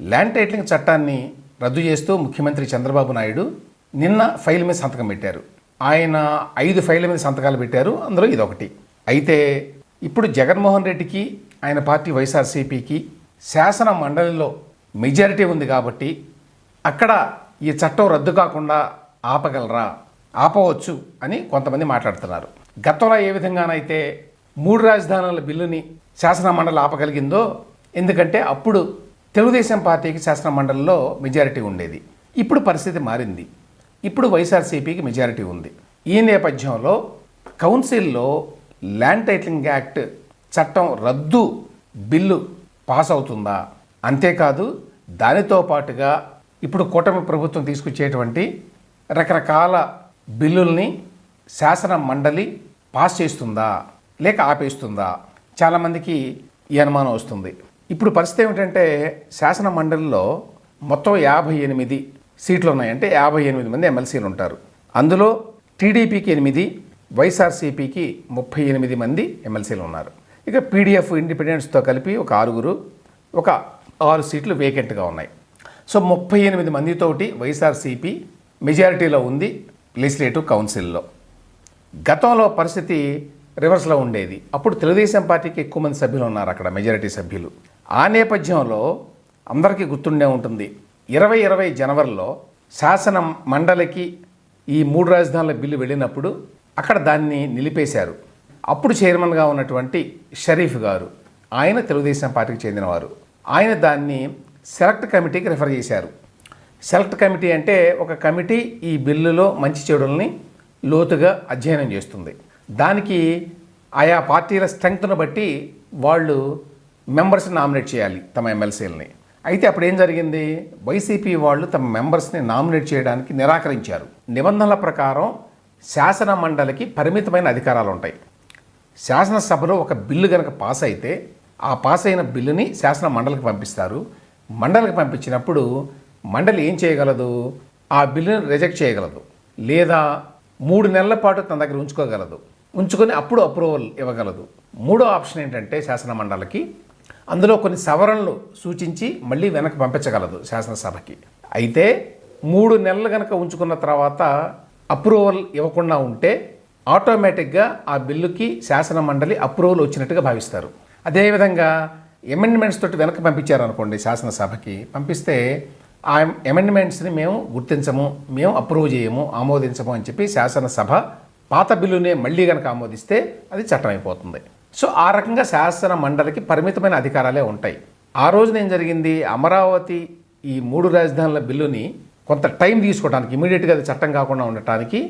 Land titling చట్టాన్ని రద్దు చేస్తూ ముఖ్యమంత్రి చంద్రబాబు నాయుడు నిన్న ఫైల్ మీద సంతకం పెట్టారు. ఆయన ఐదు ఫైళ్ళ మీద సంతకాలు పెట్టారు. అందులో ఇదొకటి. అయితే ఇప్పుడు జగన్మోహన్ రెడ్డికి ఆయన పార్టీ వైఎస్ఆర్సీపీకి శాసన మండలిలో మెజారిటీ ఉంది కాబట్టి అక్కడ ఈ చట్టం రద్దు కాకుండా ఆపగలరా? ఆపవచ్చు అని కొంతమంది మాట్లాడుతున్నారు. గతంలో ఏ విధంగానైతే మూడు రాజధానుల బిల్లుని శాసన మండలి ఆపగలిగిందో ఎందుకంటే అప్పుడు తెలుగుదేశం పార్టీకి శాసన మండలిలో మెజారిటీ ఉండేది. ఇప్పుడు పరిస్థితి మారింది. ఇప్పుడు వైఎస్ఆర్సీపీకి మెజారిటీ ఉంది. ఈ నేపథ్యంలో కౌన్సిల్లో ల్యాండ్ టైటిలింగ్ యాక్ట్ చట్టం రద్దు బిల్లు పాస్ అవుతుందా? అంతేకాదు దానితో పాటుగా ఇప్పుడు కూటమి ప్రభుత్వం తీసుకొచ్చేటువంటి రకరకాల బిల్లుల్ని శాసన మండలి పాస్ చేస్తుందా? లేక ఆపేస్తుందా? చాలామందికి ఈ అనుమానం వస్తుంది. ఇప్పుడు పరిస్థితి ఏమిటంటే శాసన మండలిలో మొత్తం యాభై ఎనిమిది సీట్లు ఉన్నాయంటే యాభై ఎనిమిది మంది ఎమ్మెల్సీలు ఉంటారు. అందులో టీడీపీకి ఎనిమిది వైఎస్ఆర్సీపీకి ముప్పై ఎనిమిది మంది ఎమ్మెల్సీలు ఉన్నారు. ఇక పీడీఎఫ్ ఇండిపెండెన్స్తో కలిపి ఒక ఆరుగురు ఒక ఆరు సీట్లు వేకెంట్గా ఉన్నాయి. సో ముప్పై ఎనిమిది మందితోటి వైఎస్ఆర్సీపీ మెజారిటీలో ఉంది లెజిస్లేటివ్ కౌన్సిల్లో. గతంలో పరిస్థితి రివర్స్లో ఉండేది. అప్పుడు తెలుగుదేశం పార్టీకి ఎక్కువ మంది సభ్యులు ఉన్నారు అక్కడ మెజారిటీ సభ్యులు. ఆ నేపథ్యంలో అందరికీ గుర్తుండే ఉంటుంది. ఇరవై ఇరవై జనవరిలో శాసన మండలికి ఈ మూడు రాజధానుల బిల్లు వెళ్ళినప్పుడు అక్కడ దాన్ని నిలిపేశారు. అప్పుడు చైర్మన్గా ఉన్నటువంటి షరీఫ్ గారు ఆయన తెలుగుదేశం పార్టీకి చెందినవారు. ఆయన దాన్ని సెలెక్ట్ కమిటీకి రిఫర్ చేశారు. సెలెక్ట్ కమిటీ అంటే ఒక కమిటీ ఈ బిల్లులో మంచి చెడుల్ని లోతుగా అధ్యయనం చేస్తుంది. దానికి ఆయా పార్టీల స్ట్రెంగ్త్ను బట్టి వాళ్ళు మెంబర్స్ని నామినేట్ చేయాలి తమ ఎమ్మెల్సీలని అయితే అప్పుడు ఏం జరిగింది? వైసీపీ వాళ్ళు తమ మెంబర్స్ని నామినేట్ చేయడానికి నిరాకరించారు. నిబంధనల ప్రకారం శాసన మండలికి పరిమితమైన అధికారాలు ఉంటాయి. శాసనసభలో ఒక బిల్లు కనుక పాస్ అయితే ఆ పాస్ అయిన బిల్లుని శాసన మండలికి పంపిస్తారు. మండలికి పంపించినప్పుడు మండలి ఏం చేయగలదు? ఆ బిల్లుని రిజెక్ట్ చేయగలదు. లేదా మూడు నెలల పాటు తన దగ్గర ఉంచుకోగలదు. ఉంచుకొని అప్పుడు అప్రూవల్ ఇవ్వగలదు. మూడో ఆప్షన్ ఏంటంటే శాసన మండలికి అందులో కొన్ని సవరణలు సూచించి మళ్ళీ వెనక్కి పంపించగలదు శాసనసభకి. అయితే మూడు నెలలు కనుక ఉంచుకున్న తర్వాత అప్రూవల్ ఇవ్వకుండా ఉంటే ఆటోమేటిక్గా ఆ బిల్లుకి శాసన మండలి అప్రూవల్ వచ్చినట్టుగా భావిస్తారు. అదేవిధంగా అమెండ్మెంట్స్ తోటి వెనక్కి పంపించారనుకోండి శాసనసభకి పంపిస్తే ఆ అమెండ్మెంట్స్ని మేము గుర్తించము మేము అప్రూవ్ చేయము ఆమోదించము అని చెప్పి శాసనసభ పాత బిల్లునే మళ్ళీ కనుక ఆమోదిస్తే అది చట్టం అయిపోతుంది సో ఆ రకంగా శాసన మండలికి పరిమితమైన అధికారాలే ఉంటాయి. ఆ రోజున ఏం జరిగింది? అమరావతి ఈ మూడు రాజధానుల బిల్లుని కొంత టైం తీసుకోవడానికి ఇమీడియట్గా అది చట్టం కాకుండా ఉండటానికి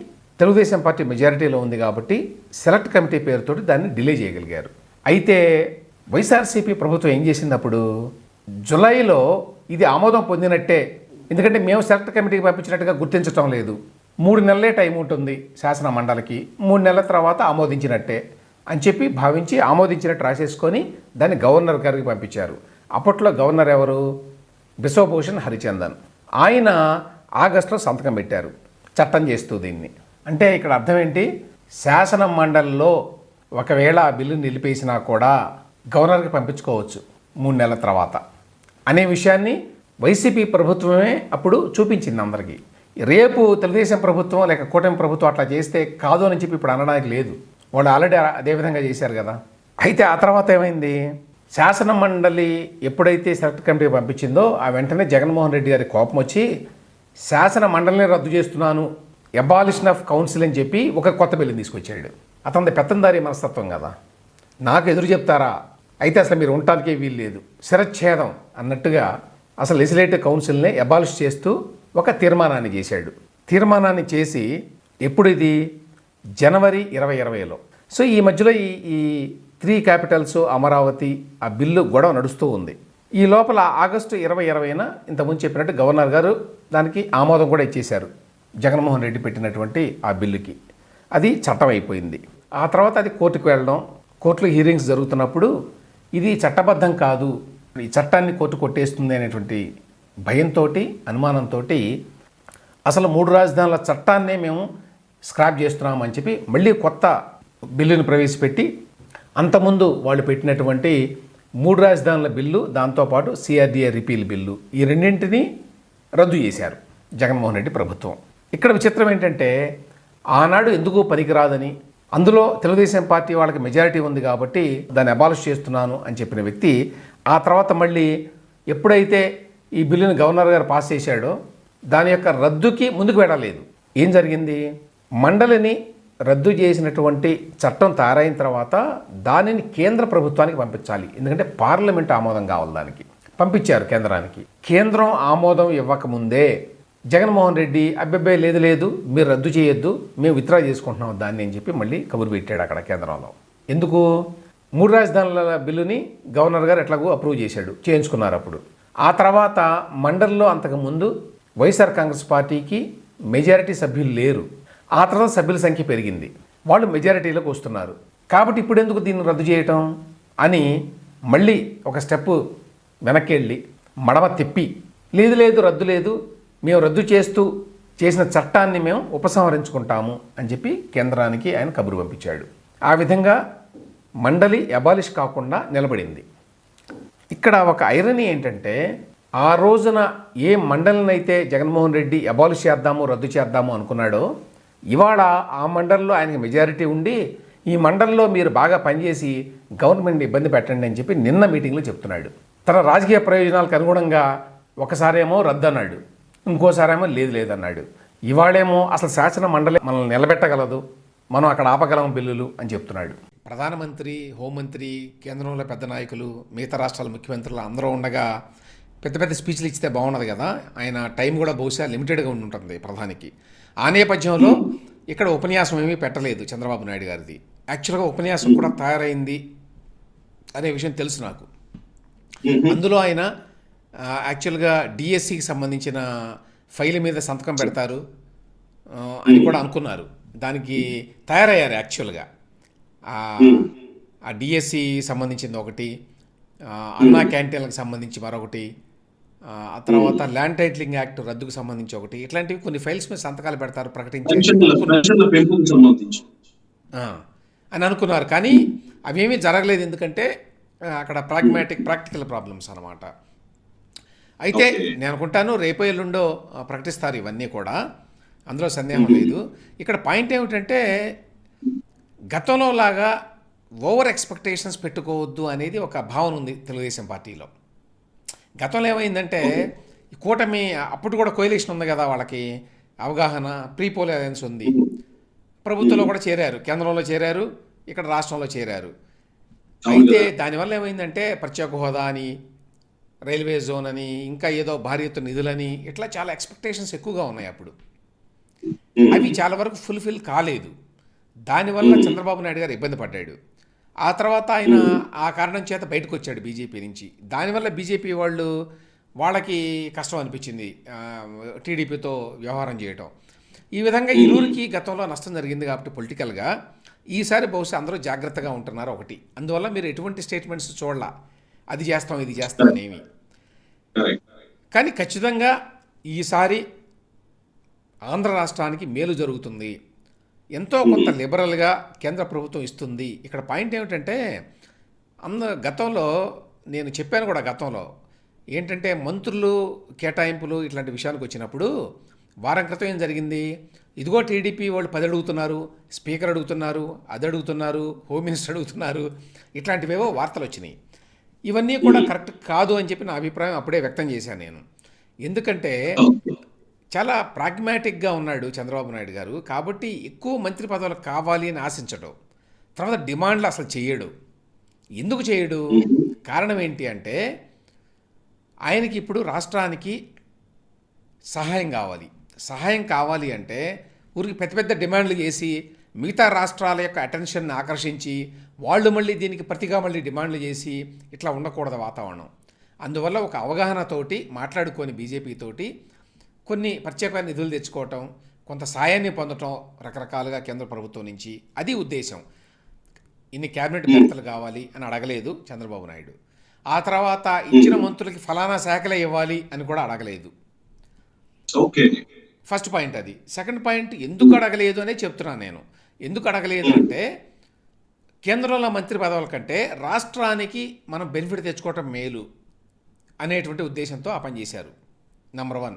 తెలుగుదేశం పార్టీ మెజారిటీలో ఉంది కాబట్టి సెలెక్ట్ కమిటీ పేరుతోటి దాన్ని డిలే చేయగలిగారు. అయితే వైఎస్ఆర్సీపీ ప్రభుత్వం ఏం చేసినప్పుడు జులైలో ఇది ఆమోదం పొందినట్టే. ఎందుకంటే మేము సెలెక్ట్ కమిటీకి పంపించినట్టుగా గుర్తించటం లేదు. మూడు నెలలే టైం ఉంటుంది శాసన మండలికి. మూడు నెలల తర్వాత ఆమోదించినట్టే. అని చెప్పి భావించి ఆమోదించినట్టు రాసేసుకొని దాన్ని గవర్నర్ గారికి పంపించారు. అప్పట్లో గవర్నర్ ఎవరు? బిశ్వభూషణ్ హరిచందన్. ఆయన ఆగస్టులో సంతకం పెట్టారు. చట్టం చేస్తూ దీన్ని. అంటే ఇక్కడ అర్థం ఏంటి? శాసన మండలిలో ఒకవేళ ఆ బిల్లు నిలిపేసినా కూడా గవర్నర్కి పంపించుకోవచ్చు మూడు నెలల తర్వాత. అనే విషయాన్ని వైసీపీ ప్రభుత్వమే అప్పుడు చూపించింది అందరికీ. రేపు తెలుగుదేశం ప్రభుత్వం లేక కూటమి ప్రభుత్వం అట్లా చేస్తే కాదు అని చెప్పి ఇప్పుడు అనడానికి లేదు. వాళ్ళు ఆల్రెడీ అదే విధంగా చేశారు కదా. అయితే ఆ తర్వాత ఏమైంది? శాసన మండలి ఎప్పుడైతే సెలెక్ట్ కమిటీ పంపించిందో ఆ వెంటనే జగన్మోహన్ రెడ్డి గారి కోపం వచ్చి శాసన మండలిని రద్దు చేస్తున్నాను ఎబాలిషన్ ఆఫ్ కౌన్సిల్ అని చెప్పి ఒక కొత్త బిల్లుని తీసుకొచ్చాడు. అతని పెత్తందారి మనస్తత్వం కదా. నాకు ఎదురు చెప్తారా? అయితే అసలు మీరు ఉండటానికే వీలు లేదు. శిరచ్ఛేదం అన్నట్టుగా అసలు లెజిస్లేటివ్ కౌన్సిల్ని అబాలిష్ చేస్తూ ఒక తీర్మానాన్ని చేశాడు. తీర్మానాన్ని చేసి ఎప్పుడు ఇది? జనవరి ఇరవై ఇరవైలో. సో ఈ మధ్యలో ఈ ఈ త్రీ క్యాపిటల్స్ అమరావతి ఆ బిల్లు గొడవ నడుస్తూ ఉంది. ఈ లోపల ఆగస్టు ఇరవై ఇరవైన ఇంతకుముందు చెప్పినట్టు గవర్నర్ గారు దానికి ఆమోదం కూడా ఇచ్చేశారు. జగన్మోహన్ రెడ్డి పెట్టినటువంటి ఆ బిల్లుకి. అది చట్టం అయిపోయింది ఆ తర్వాత అది కోర్టుకు వెళ్ళడం కోర్టులో హీరింగ్స్ జరుగుతున్నప్పుడు ఇది చట్టబద్ధం కాదు. ఈ చట్టాన్ని కోర్టు కొట్టేస్తుంది అనేటువంటి భయంతో అనుమానంతో అసలు మూడు రాజధానుల చట్టాన్నే మేము స్క్రాప్ చేస్తున్నాం అని చెప్పి మళ్ళీ కొత్త బిల్లును ప్రవేశపెట్టి అంతకుముందు వాళ్ళు పెట్టినటువంటి మూడు రాజధానుల బిల్లు దాంతోపాటు సిఆర్డీఏ రిపీల్ బిల్లు ఈ రెండింటినీ రద్దు చేశారు జగన్మోహన్ రెడ్డి ప్రభుత్వం. ఇక్కడ విచిత్రం ఏంటంటే ఆనాడు ఎందుకు పనికిరాదని అందులో తెలుగుదేశం పార్టీ వాళ్ళకి మెజారిటీ ఉంది కాబట్టి దాన్ని అబాలిష్ చేస్తున్నాను అని చెప్పిన వ్యక్తి ఆ తర్వాత మళ్ళీ ఎప్పుడైతే ఈ బిల్లును గవర్నర్ గారు పాస్ చేశాడో దాని యొక్క రద్దుకి ముందుకు వెళ్ళలేదు. ఏం జరిగింది? మండలిని రద్దు చేసినటువంటి చట్టం తయారైన తర్వాత దానిని కేంద్ర ప్రభుత్వానికి పంపించాలి. ఎందుకంటే పార్లమెంట్ ఆమోదం కావాలి దానికి. పంపించారు కేంద్రానికి. కేంద్రం ఆమోదం ఇవ్వకముందే జగన్మోహన్ రెడ్డి అబ్బాయి లేదు లేదు మీరు రద్దు చేయొద్దు మేము విత్డ్రా చేసుకుంటున్నాం దాన్ని అని చెప్పి మళ్ళీ కబురు పెట్టాడు అక్కడ కేంద్రంలో. ఎందుకు? మూడు రాజధానుల బిల్లుని గవర్నర్ గారు ఎట్లాగో అప్రూవ్ చేశాడు చేయించుకున్నారు అప్పుడు. ఆ తర్వాత మండలిలో అంతకుముందు వైఎస్ఆర్ కాంగ్రెస్ పార్టీకి మెజారిటీ సభ్యులు లేరు. ఆ తర్వాత సభ్యుల సంఖ్య పెరిగింది. వాళ్ళు మెజారిటీలోకి వస్తున్నారు. కాబట్టి ఇప్పుడు ఎందుకు దీన్ని రద్దు చేయటం? అని మళ్ళీ ఒక స్టెప్ వెనక్కి వెళ్ళి మడమ తిప్పి లేదు లేదు రద్దు లేదు మేము రద్దు చేస్తూ చేసిన చట్టాన్ని మేము ఉపసంహరించుకుంటాము అని చెప్పి కేంద్రానికి ఆయన కబురు పంపించాడు. ఆ విధంగా మండలి అబాలిష్ కాకుండా నిలబడింది. ఇక్కడ ఒక ఐరనీ ఏంటంటే ఆ రోజున ఏ మండలినైతే జగన్మోహన్ రెడ్డి అబాలిష్ చేద్దాము రద్దు చేద్దాము అనుకున్నాడో ఇవాళ ఆ మండలిలో ఆయనకి మెజారిటీ ఉండి ఈ మండలంలో మీరు బాగా పనిచేసి గవర్నమెంట్ ఇబ్బంది పెట్టండి అని చెప్పి నిన్న మీటింగ్లో చెప్తున్నాడు. తన రాజకీయ ప్రయోజనాలకు అనుగుణంగా ఒకసారేమో రద్దు అన్నాడు ఇంకోసారేమో లేదు లేదన్నాడు. ఇవాళేమో అసలు శాసన మండలి మనల్ని నిలబెట్టగలదు మనం అక్కడ ఆపగలం బిల్లులు అని చెప్తున్నాడు. ప్రధానమంత్రి హోంమంత్రి కేంద్రంలో పెద్ద నాయకులు మిగతా రాష్ట్రాల ముఖ్యమంత్రులు అందరూ ఉండగా పెద్ద పెద్ద స్పీచ్లు ఇస్తే బాగున్నది కదా. ఆయన టైం కూడా బహుశా లిమిటెడ్గా ఉంటుంది ప్రధానికి. ఆ నేపథ్యంలో ఇక్కడ ఉపన్యాసం ఏమీ పెట్టలేదు చంద్రబాబు నాయుడు గారిది. యాక్చువల్గా ఉపన్యాసం కూడా తయారైంది అనే విషయం తెలుసు నాకు. అందులో ఆయన యాక్చువల్గా డిఎస్సికి సంబంధించిన ఫైల్ మీద సంతకం పెడతారు అని కూడా అనుకున్నారు. దానికి తయారయ్యారు యాక్చువల్గా ఆ, డిఎస్సి సంబంధించింది ఒకటి అన్నా క్యాంటీన్లకు సంబంధించి మరొకటి ఆ తర్వాత ల్యాండ్ టైటిలింగ్ యాక్ట్ రద్దుకు సంబంధించి ఒకటి. ఇట్లాంటివి కొన్ని ఫైల్స్ మీద సంతకాలు పెడతారు ప్రకటించి అని అనుకున్నారు. కానీ అవేమీ జరగలేదు. ఎందుకంటే అక్కడ ప్రాగ్మాటిక్ ప్రాక్టికల్ ప్రాబ్లమ్స్ అన్నమాట. అయితే. నేను అనుకుంటాను రేపో ఎల్లుండో ప్రకటిస్తారు ఇవన్నీ కూడా. అందులో సందేహం లేదు. ఇక్కడ పాయింట్ ఏమిటంటే గతంలో లాగా ఓవర్ ఎక్స్పెక్టేషన్స్ పెట్టుకోవద్దు అనేది ఒక భావన ఉంది తెలుగుదేశం పార్టీలో. గతంలో ఏమైందంటే ఈ కూటమి అప్పుడు కూడా కోయిలేషన్ ఉంది కదా వాళ్ళకి అవగాహన ప్రీ పోల్ అలయన్స్ ఉంది. ప్రభుత్వంలో కూడా చేరారు కేంద్రంలో చేరారు ఇక్కడ రాష్ట్రంలో చేరారు. అయితే దానివల్ల ఏమైందంటే ప్రత్యేక హోదా అని రైల్వే జోన్ అని ఇంకా ఏదో భారీ నిధులని ఇట్లా చాలా ఎక్స్పెక్టేషన్స్ ఎక్కువగా ఉన్నాయి అప్పుడు. అవి చాలా వరకు ఫుల్ఫిల్ కాలేదు. దానివల్ల చంద్రబాబు నాయుడు గారు ఇబ్బంది పడ్డాడు. ఆ తర్వాత ఆయన ఆ కారణం చేత బయటకు వచ్చాడు బీజేపీ నుంచి. దానివల్ల బీజేపీ వాళ్ళు వాళ్ళకి కష్టం అనిపించింది టీడీపీతో వ్యవహారం చేయటం. ఈ విధంగా ఇరువురికి గతంలో నష్టం జరిగింది కాబట్టి పొలిటికల్గా ఈసారి బహుశా అందరూ జాగ్రత్తగా ఉంటున్నారు ఒకటి. అందువల్ల మీరు ఎటువంటి స్టేట్మెంట్స్ చూడాల అది చేస్తాం ఇది చేస్తాం అనేవి కానీ ఖచ్చితంగా ఈసారి ఆంధ్ర రాష్ట్రానికి మేలు జరుగుతుంది. ఎంతో కొంత లిబరల్గా కేంద్ర ప్రభుత్వం ఇస్తుంది. ఇక్కడ పాయింట్ ఏమిటంటే అంద గతంలో నేను చెప్పాను కూడా గతంలో ఏంటంటే మంత్రులు కేటాయింపులు ఇట్లాంటి విషయాలకు వచ్చినప్పుడు వారం క్రితం ఏం జరిగింది? ఇదిగో టీడీపీ వాళ్ళు పది అడుగుతున్నారు స్పీకర్ అడుగుతున్నారు అది అడుగుతున్నారు హోమ్ మినిస్టర్ అడుగుతున్నారు ఇట్లాంటివేవో వార్తలు వచ్చినాయి. ఇవన్నీ కూడా కరెక్ట్ కాదు అని చెప్పి నా అభిప్రాయం అప్పుడే వ్యక్తం చేశాను నేను. ఎందుకంటే చాలా ప్రాగ్మాటిక్గా ఉన్నాడు చంద్రబాబు నాయుడు గారు. కాబట్టి ఎక్కువ మంత్రి పదవులు కావాలి అని ఆశించడు. తర్వాత డిమాండ్లు అసలు చేయడు ఎందుకు చేయడు కారణం ఏంటి అంటే ఆయనకి ఇప్పుడు రాష్ట్రానికి సహాయం కావాలి. సహాయం కావాలి అంటే ఊరికి పెద్ద పెద్ద డిమాండ్లు చేసి మిగతా రాష్ట్రాల యొక్క అటెన్షన్ని ఆకర్షించి వాళ్ళు మళ్ళీ దీనికి ప్రతిగా మళ్ళీ డిమాండ్లు చేసి ఇట్లా ఉండకూడదు వాతావరణం. అందువల్ల ఒక అవగాహనతోటి మాట్లాడుకొని బీజేపీతోటి కొన్ని ప్రత్యేకమైన నిధులు తెచ్చుకోవటం కొంత సాయాన్ని పొందటం రకరకాలుగా కేంద్ర ప్రభుత్వం నుంచి అది ఉద్దేశం. ఇన్ని క్యాబినెట్ మంత్రులు కావాలి అని అడగలేదు చంద్రబాబు నాయుడు. ఆ తర్వాత ఇచ్చిన మంత్రులకి ఫలానా శాఖలే ఇవ్వాలి అని కూడా అడగలేదు. ఓకే. ఫస్ట్ పాయింట్ అది. సెకండ్ పాయింట్ ఎందుకు అడగలేదు అనే చెప్తున్నాను నేను. ఎందుకు అడగలేదు అంటే కేంద్రంలో మంత్రి పదవుల కంటే రాష్ట్రానికి మనం బెనిఫిట్ తెచ్చుకోవటం మేలు అనేటువంటి ఉద్దేశంతో ఆ పని చేశారు. నంబర్ వన్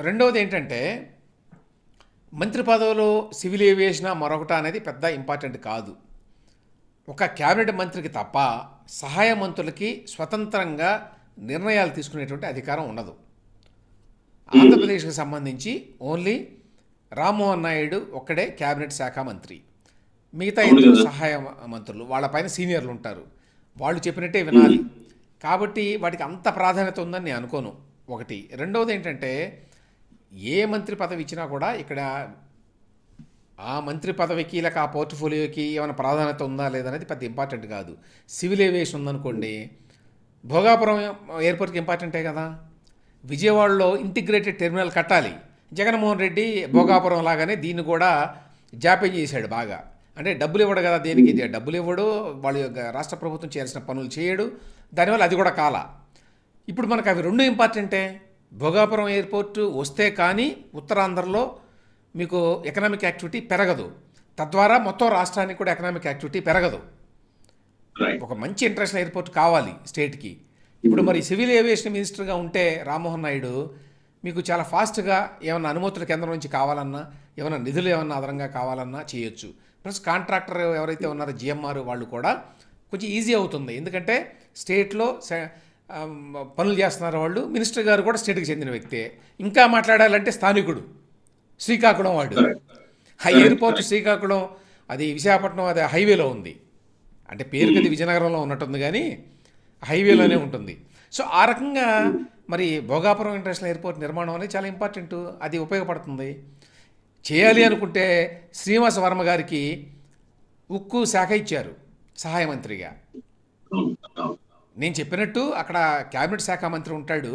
రెండవది ఏంటంటే మంత్రి పదవులు సివిల్ ఏవియేషన్ మరొకట అనేది పెద్ద ఇంపార్టెంట్ కాదు. ఒక క్యాబినెట్ మంత్రికి తప్ప సహాయ మంత్రులకి స్వతంత్రంగా నిర్ణయాలు తీసుకునేటువంటి అధికారం ఉండదు. ఆంధ్రప్రదేశ్కి సంబంధించి ఓన్లీ రామ్మోహన్ నాయుడు ఒక్కడే క్యాబినెట్ శాఖ మంత్రి. మిగతా ఇద్దరు. సహాయ మంత్రులు వాళ్ళపైన సీనియర్లు ఉంటారు. వాళ్ళు చెప్పినట్టే వినాలి. కాబట్టి వాటికి అంత ప్రాధాన్యత ఉందని నేను అనుకోను. ఒకటి. రెండవది ఏంటంటే ఏ మంత్రి పదవి ఇచ్చినా కూడా ఇక్కడ ఆ మంత్రి పదవికి లేక ఆ పోర్ట్ఫోలియోకి ఏమైనా ప్రాధాన్యత ఉందా లేదనేది పెద్ద ఇంపార్టెంట్ కాదు. సివిల్ ఏవియేషన్ ఉందనుకోండి భోగాపురం ఎయిర్పోర్ట్కి ఇంపార్టెంటే కదా. విజయవాడలో ఇంటిగ్రేటెడ్ టెర్మినల్ కట్టాలి. జగన్మోహన్ రెడ్డి భోగాపురం లాగానే దీన్ని కూడా జాప్యం చేశాడు బాగా. అంటే డబ్బులు ఇవ్వడు కదా దేనికి? డబ్బులు ఇవ్వడు వాళ్ళ యొక్క రాష్ట్ర ప్రభుత్వం చేయాల్సిన పనులు చేయడు. దానివల్ల అది కూడా కాల. ఇప్పుడు మనకు అవి రెండు ఇంపార్టెంటే. భోగాపురం ఎయిర్పోర్ట్ వస్తే కానీ ఉత్తరాంధ్రలో మీకు ఎకనామిక్ యాక్టివిటీ పెరగదు. తద్వారా మొత్తం రాష్ట్రానికి కూడా ఎకనామిక్ యాక్టివిటీ పెరగదు. ఒక మంచి ఇంటర్నేషనల్ ఎయిర్పోర్ట్ కావాలి స్టేట్కి ఇప్పుడు మరి సివిల్ ఏవియేషన్ మినిస్టర్గా ఉంటే రామ్మోహన్ నాయుడు మీకు చాలా ఫాస్ట్గా ఏమైనా అనుమతులు కేంద్రం నుంచి కావాలన్నా ఏమైనా నిధులు ఏమన్నా అదనంగా కావాలన్నా చేయొచ్చు. ప్లస్ కాంట్రాక్టర్ ఎవరైతే ఉన్నారో జిఎంఆర్ వాళ్ళు కూడా కొంచెం ఈజీ అవుతుంది. ఎందుకంటే స్టేట్లో పనులు చేస్తున్నారు వాళ్ళు. మినిస్టర్ గారు కూడా స్టేట్కి చెందిన వ్యక్తే. ఇంకా మాట్లాడాలంటే స్థానికుడు. శ్రీకాకుళం వాడు. ఆ ఎయిర్పోర్ట్ శ్రీకాకుళం అది విశాఖపట్నం అది హైవేలో ఉంది. అంటే పేరుకి అది విజయనగరంలో ఉన్నట్టుంది కానీ హైవేలోనే ఉంటుంది. సో ఆ రకంగా మరి భోగాపురం ఇంటర్నేషనల్ ఎయిర్పోర్ట్ నిర్మాణం అనేది చాలా ఇంపార్టెంట్. అది ఉపయోగపడుతుంది. చేయాలి అనుకుంటే శ్రీనివాస వర్మ గారికి ఉక్కు శాఖ ఇచ్చారు సహాయ మంత్రిగా. నేను చెప్పినట్టు అక్కడ క్యాబినెట్ శాఖ మంత్రి ఉంటాడు.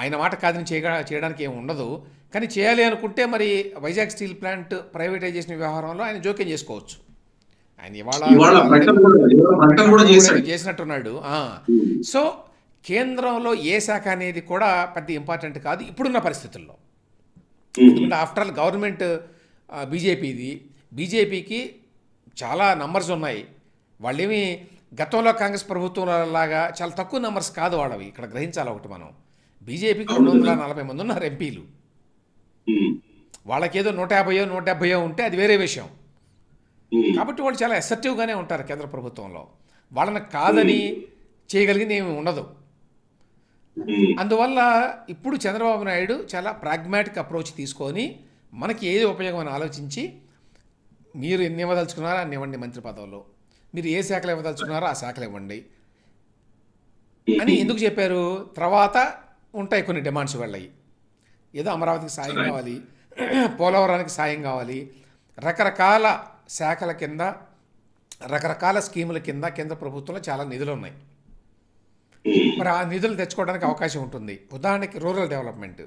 ఆయన మాట కాదని చేయగా చేయడానికి ఏమి ఉండదు. కానీ చేయాలి అనుకుంటే మరి వైజాగ్ స్టీల్ ప్లాంట్ ప్రైవేటైజేషన్ వ్యవహారంలో ఆయన జోక్యం చేసుకోవచ్చు. ఆయన ఇవాళ చేసినట్టున్నాడు. సో కేంద్రంలో ఏ శాఖ అనేది కూడా పెద్ద ఇంపార్టెంట్ కాదు ఇప్పుడున్న పరిస్థితుల్లో. ఎందుకంటే ఆఫ్టర్ ఆల్ గవర్నమెంట్ బీజేపీది. బీజేపీకి చాలా నంబర్స్ ఉన్నాయి. వాళ్ళేమి గతంలో కాంగ్రెస్ ప్రభుత్వం లాగా చాలా తక్కువ నంబర్స్ కాదు వాళ్ళవి. ఇక్కడ గ్రహించాలి ఒకటి మనం. బీజేపీకి రెండు వందల నలభై మంది ఉన్నారు ఎంపీలు. వాళ్ళకేదో నూట యాభైయో నూట డెబ్బయో ఉంటే అది వేరే విషయం. కాబట్టి వాళ్ళు చాలా అసర్టివ్గానే ఉంటారు కేంద్ర ప్రభుత్వంలో. వాళ్ళని కాదని చేయగలిగింది ఏమి ఉండదు. అందువల్ల ఇప్పుడు చంద్రబాబు నాయుడు చాలా ప్రాగ్మాటిక్ అప్రోచ్ తీసుకొని మనకి ఏది ఉపయోగం అని ఆలోచించి మీరు ఎన్ని ఇవ్వదలుచుకున్నారో అన్ని ఇవ్వండి మంత్రి పదవులు మీరు ఏ శాఖలు ఇవ్వదలుచుకున్నారో ఆ శాఖలు ఇవ్వండి. అని ఎందుకు చెప్పారు? తర్వాత ఉంటాయి కొన్ని డిమాండ్స్ వెళ్ళయి. ఏదో అమరావతికి సాయం కావాలి పోలవరానికి సాయం కావాలి రకరకాల శాఖల కింద రకరకాల స్కీముల కింద కేంద్ర ప్రభుత్వంలో చాలా నిధులు ఉన్నాయి. ఉమ్, మరి ఆ నిధులు తెచ్చుకోవడానికి అవకాశం ఉంటుంది. ఉదాహరణకి రూరల్ డెవలప్మెంట్.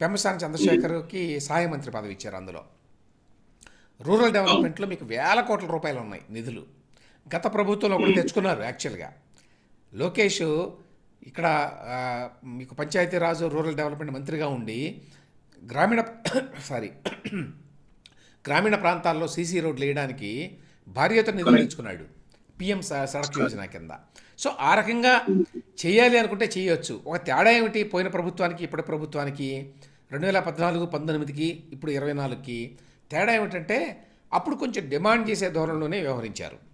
పెమ్మసాని చంద్రశేఖర్కి సహాయ మంత్రి పదవి ఇచ్చారు అందులో. రూరల్ డెవలప్మెంట్లో మీకు వేల కోట్ల రూపాయలు ఉన్నాయి నిధులు. గత ప్రభుత్వంలో కూడా తెచ్చుకున్నారు యాక్చువల్గా లోకేష్ ఇక్కడ మీకు పంచాయతీరాజు రూరల్ డెవలప్మెంట్ మంత్రిగా ఉండి గ్రామీణ సారీ గ్రామీణ ప్రాంతాల్లో సీసీ రోడ్లు వేయడానికి భారీ ఎత్తున నిధులు తెచ్చుకున్నాడు పిఎం సడక్ యోజన కింద. సో ఆ రకంగా చేయాలి అనుకుంటే చేయొచ్చు. ఒక తేడా ఏమిటి? పోయిన ప్రభుత్వానికి ఇప్పటి ప్రభుత్వానికి రెండు వేల పద్నాలుగు పంతొమ్మిదికి ఇప్పుడు ఇరవై నాలుగుకి తేడా ఏమిటంటే అప్పుడు కొంచెం డిమాండ్ చేసే ధోరణిలోనే వ్యవహరించారు.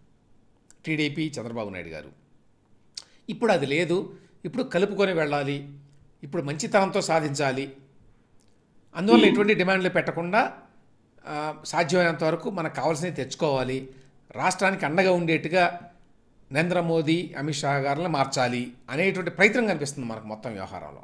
టీడీపీ చంద్రబాబు నాయుడు గారు. ఇప్పుడు అది లేదు. ఇప్పుడు కలుపుకొని వెళ్ళాలి. ఇప్పుడు మంచితనంతో సాధించాలి. అందువల్ల ఎటువంటి డిమాండ్లు పెట్టకుండా సాధ్యమైనంత వరకు మనకు కావాల్సినవి తెచ్చుకోవాలి. రాష్ట్రానికి అండగా ఉండేట్టుగా నరేంద్ర మోదీ అమిత్ షా గారిని మార్చాలి అనేటువంటి ప్రయత్నం కనిపిస్తుంది మనకు మొత్తం వ్యవహారంలో.